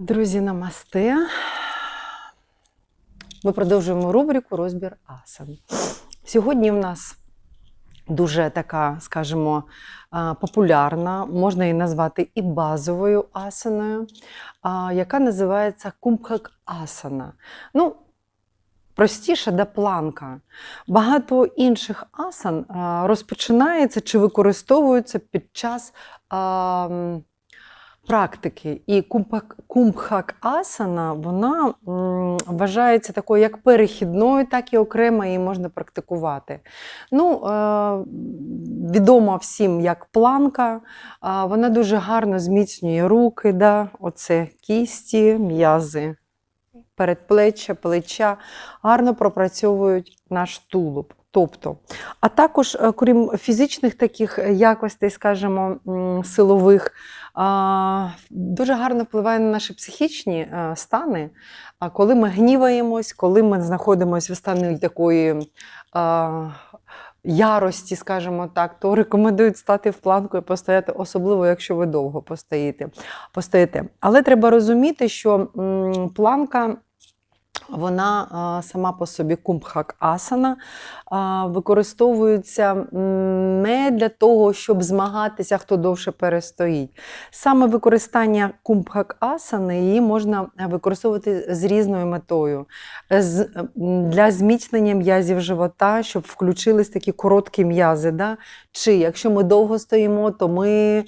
Друзі, намасте. Ми продовжуємо рубрику Розбір асан. Сьогодні в нас дуже така, скажімо, популярна, можна її назвати і базовою асаною, яка називається кумбхак асана. Ну, простіше да планка. Багато інших асан розпочинається чи використовується під час. Практики. І кумбхак асана, вона вважається такою як перехідною, так і окремо її можна практикувати. Ну, е, відома всім як планка, вона дуже гарно зміцнює руки, да? оце кісті, м'язи. Передплеччя, плеча гарно пропрацьовують наш тулуб. Тобто, а також, е, крім фізичних таких якостей, скажімо, силових, дуже гарно впливає на наші психічні е, стани. Коли ми гніваємось, коли ми знаходимося в стані такої ярості, скажімо так, то рекомендують стати в планку і постояти, особливо, якщо ви довго постоїте. постоїте. Але треба розуміти, що планка. Вона сама по собі кумбхак асана використовується не для того, щоб змагатися, хто довше перестоїть. Саме використання кумбхак асани її можна використовувати з різною метою. Для зміцнення м'язів живота, щоб включились такі короткі м'язи. Да? Чи якщо ми довго стоїмо, то ми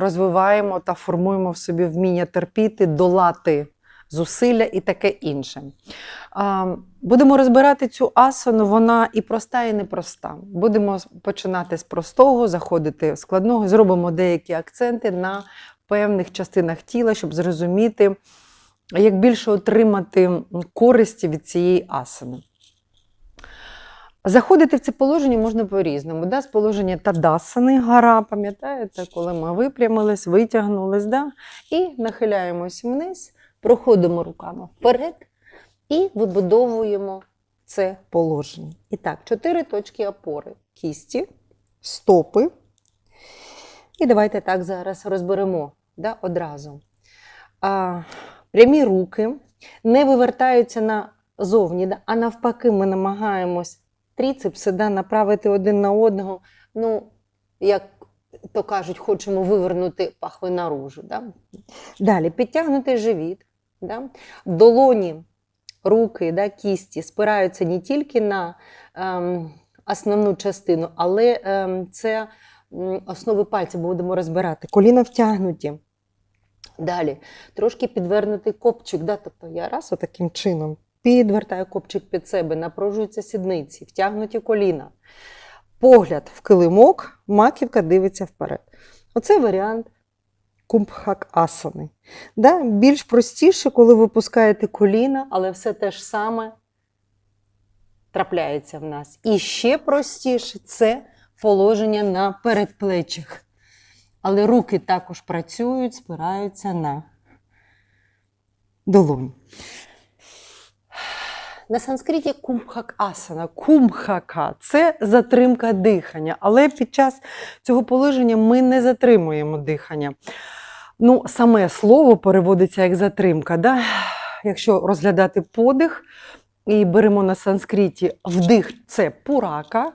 розвиваємо та формуємо в собі вміння терпіти, долати зусилля і таке інше. Будемо розбирати цю асану, вона і проста, і непроста. Будемо починати з простого, заходити в складного, зробимо деякі акценти на певних частинах тіла, щоб зрозуміти, як більше отримати користі від цієї асани. Заходити в це положення можна по-різному. Да? З положення тадасани, гора, пам'ятаєте, коли ми випрямились, витягнулись, да? і нахиляємось вниз, проходимо руками вперед і вибудовуємо це положення. І так, чотири точки опори: кісті, стопи. І давайте так зараз розберемо да, одразу. А, прямі руки не вивертаються назовні, да, а навпаки, ми намагаємось тріцепси да, направити один на одного. Ну, як то кажуть, хочемо вивернути пахви наружу. Да? Далі підтягнутий живіт. Да? Долоні, руки, да, кісті спираються не тільки на ем, основну частину, але ем, це основи пальців будемо розбирати. Коліна втягнуті. Далі трошки підвернутий копчик. Да? Тобто я раз отаким чином підвертаю копчик під себе, напружуються сідниці, втягнуті коліна. Погляд в килимок, маківка дивиться вперед. Оце варіант кумбхак асани. Да? Більш простіше, коли ви пускаєте коліна, але все те ж саме трапляється в нас. І ще простіше це положення на передплечах. Але руки також працюють, спираються на долонь. На санскриті кумбхак асана, кумбхака це затримка дихання. Але під час цього положення ми не затримуємо дихання. Ну, саме слово переводиться як затримка. Да? Якщо розглядати подих і беремо на санскриті вдих це пурака,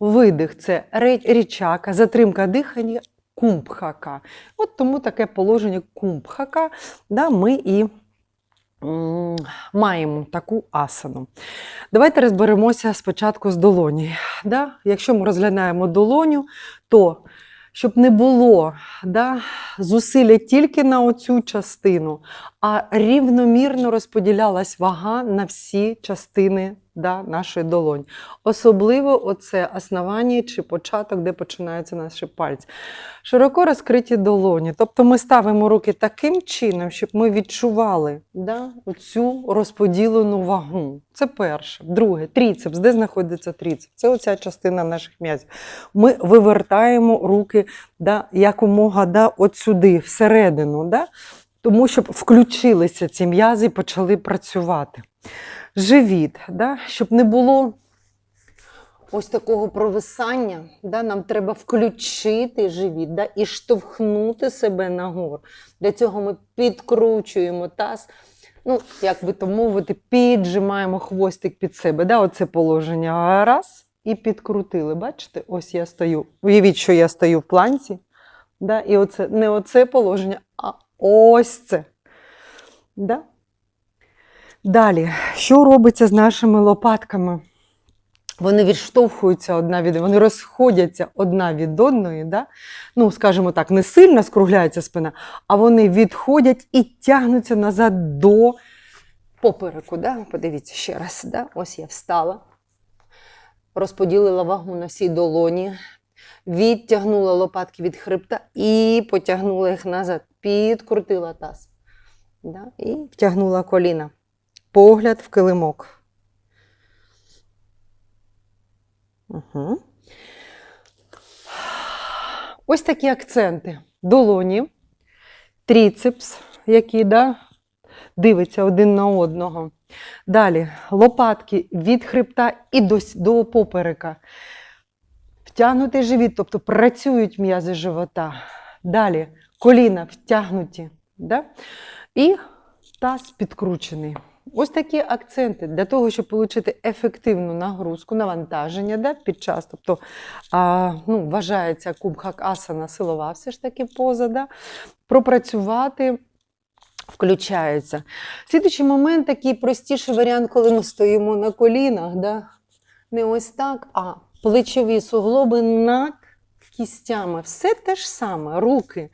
видих це річака, затримка дихання кумбхака. От тому таке положення кумбхака да, ми і маємо таку асану. Давайте розберемося спочатку з долоні. Да? Якщо ми розглядаємо долоню, то щоб не було да, зусилля тільки на оцю частину, а рівномірно розподілялась вага на всі частини да, нашої долоні. Особливо оце основання чи початок, де починаються наші пальці. Широко розкриті долоні. Тобто ми ставимо руки таким чином, щоб ми відчували да, оцю розподілену вагу. Це перше. Друге, тріцепс. Де знаходиться тріцепс? Це оця частина наших м'язів. Ми вивертаємо руки да, якомога да, от сюди, всередину. Да? Тому щоб включилися ці м'язи і почали працювати. Живіт, да? щоб не було ось такого провисання, да, нам треба включити живіт да, і штовхнути себе нагору. Для цього ми підкручуємо таз. Ну, як би то мовити, піджимаємо хвостик під себе. Да, Оце положення. Раз. І підкрутили. Бачите, ось я стою. Уявіть, що я стою в планці. Да, і оце не оце положення, а ось це. Да? Далі, що робиться з нашими лопатками? Вони відштовхуються одна від вони розходяться одна від одної. Да? Ну, скажімо так, не сильно скругляється спина, а вони відходять і тягнуться назад до попереку. Да? Подивіться ще раз. Да? Ось я встала, розподілила вагу на всій долоні, відтягнула лопатки від хребта і потягнула їх назад, підкрутила таз. Да? І втягнула коліна. Погляд в килимок. Угу. Ось такі акценти. Долоні, тріцепс, який да, дивиться один на одного. Далі лопатки від хребта і до, до поперека. Втягнутий живіт, тобто працюють м'язи живота. Далі коліна втягнуті. Да? І таз підкручений. Ось такі акценти для того, щоб отримати ефективну нагрузку, навантаження да, під час. Тобто а, ну, вважається кубхак асана силова, все ж таки поза. Да, пропрацювати. Включаються. Слідуючий момент такий простіший варіант, коли ми стоїмо на колінах. Да? Не ось так, а плечові суглоби над кістями. Все те ж саме, руки.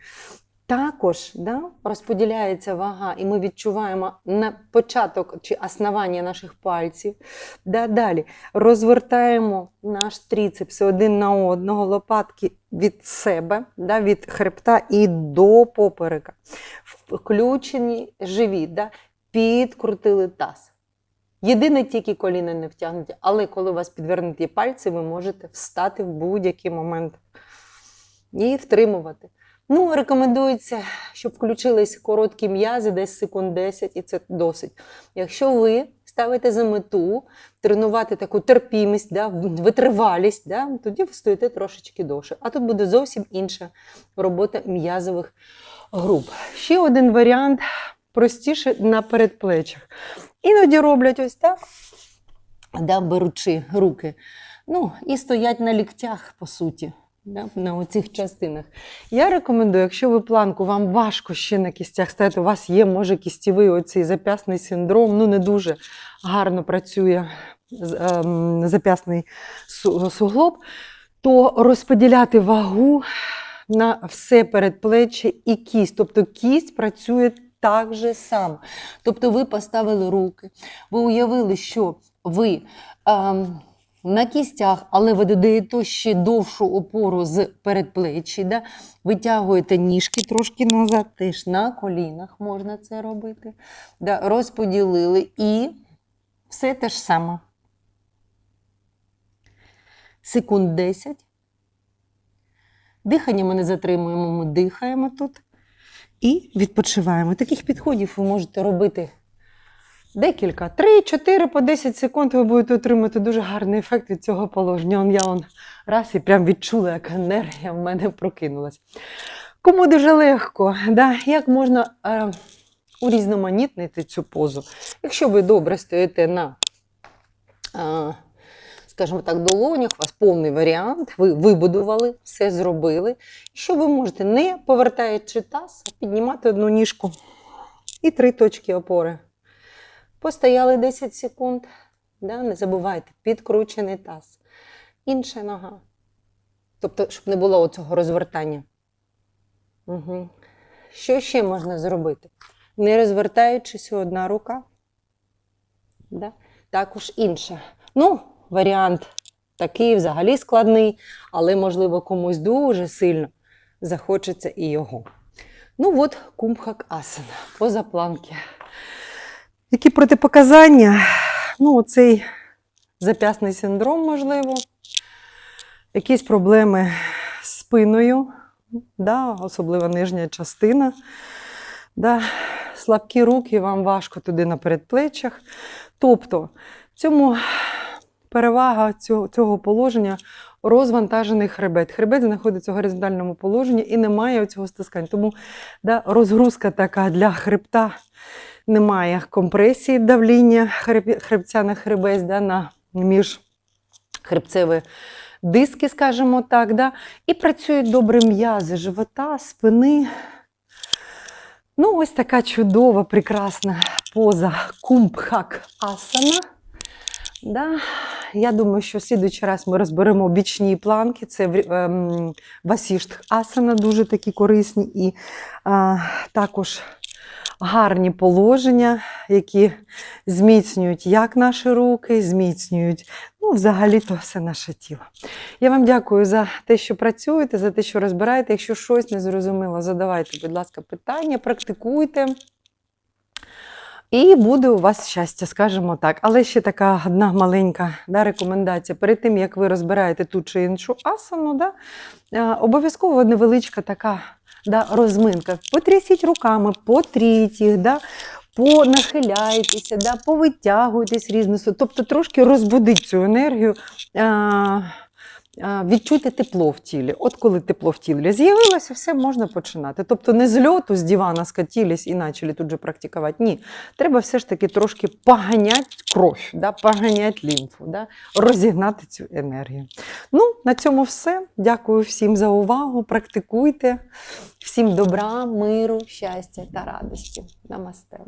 Також да, розподіляється вага, і ми відчуваємо на початок чи основання наших пальців. Да, далі розвертаємо наш тріцепс один на одного, лопатки від себе, да, від хребта і до поперека. Включені живіт, да, підкрутили таз. Єдине тільки коліна не втягнуті, але коли у вас підвернуті пальці, ви можете встати в будь-який момент і втримувати. Ну, рекомендується, щоб включились короткі м'язи, десь секунд 10, і це досить. Якщо ви ставите за мету тренувати таку терпімість, да, витривалість, да, тоді ви стоїте трошечки довше. А тут буде зовсім інша робота м'язових груп. Ще один варіант простіше на передплечах. Іноді роблять ось так, да, беручи руки. Ну, і стоять на ліктях, по суті, да, на оцих частинах. Я рекомендую, якщо ви планку, вам важко ще на кістях стояти, у вас є, може, кістєвий оцей зап'ясний синдром, ну не дуже гарно працює ем, зап'ясний суглоб, то розподіляти вагу на все передплеччя і кість. Тобто кість працює так же само. Тобто ви поставили руки, ви уявили, що ви ем, на кістях, але ви додаєте ще довшу опору з передплеччя, да? витягуєте ніжки трошки назад, теж на колінах можна це робити. Да? Розподілили і все те ж саме. Секунд 10. Дихання ми не затримуємо, ми дихаємо тут і відпочиваємо. Таких підходів ви можете робити декілька, 3-4 по 10 секунд ви будете отримати дуже гарний ефект від цього положення. Я он раз і прям відчула, як енергія в мене прокинулась. Кому дуже легко, да? як можна е, урізноманітнити цю позу? Якщо ви добре стоїте на, е, скажімо так, долонях, у вас повний варіант, ви вибудували, все зробили. Що ви можете, не повертаючи таз, піднімати одну ніжку і три точки опори. Постояли 10 секунд. Да? Не забувайте, підкручений таз. Інша нога. Тобто, щоб не було цього розвертання. Угу. Що ще можна зробити? Не розвертаючись, одна рука. Да? Також інша. Ну, варіант такий взагалі складний, але, можливо, комусь дуже сильно захочеться і його. Ну, от кумбхак асана, поза планки. Які протипоказання? Ну, оцей зап'ясний синдром, можливо, якісь проблеми з спиною, да, особливо нижня частина. Да, слабкі руки, вам важко туди на передплеччях. Тобто, в цьому перевага цього, цього положення розвантажений хребет. Хребет знаходиться в горизонтальному положенні і немає цього стискання. Тому да, розгрузка така для хребта. Немає компресії давління хребця на хребець, да, на міжхребцеві диски, скажімо так. Да, і працюють добре м'язи живота, спини. Ну, ось така чудова, прекрасна поза кумбхак асана. Да. Я думаю, що в слідуючий раз ми розберемо бічні планки. Це ем, васіштх асана, дуже такі корисні і а, також гарні положення, які зміцнюють як наші руки, зміцнюють ну, взагалі-то все наше тіло. Я вам дякую за те, що працюєте, за те, що розбираєте. Якщо щось не зрозуміло, задавайте, будь ласка, питання, практикуйте. І буде у вас щастя, скажімо так. Але ще така одна маленька да, рекомендація. Перед тим, як ви розбираєте ту чи іншу асану, да, е, обов'язково невеличка така да, розминка. Потрясіть руками, потріть їх, да, понахиляйтеся, да, повитягуйтесь різно. Тобто трошки розбудить цю енергію. А, а, Відчуйте тепло в тілі. От коли тепло в тілі з'явилося, все можна починати. Тобто не з льоту з дивана скатились і почали тут же практикувати. Ні, треба все ж таки трошки поганяти кров, да, поганяти лімфу, да, розігнати цю енергію. Ну, на цьому все. Дякую всім за увагу. Практикуйте. Всім добра, миру, щастя та радості. Намасте.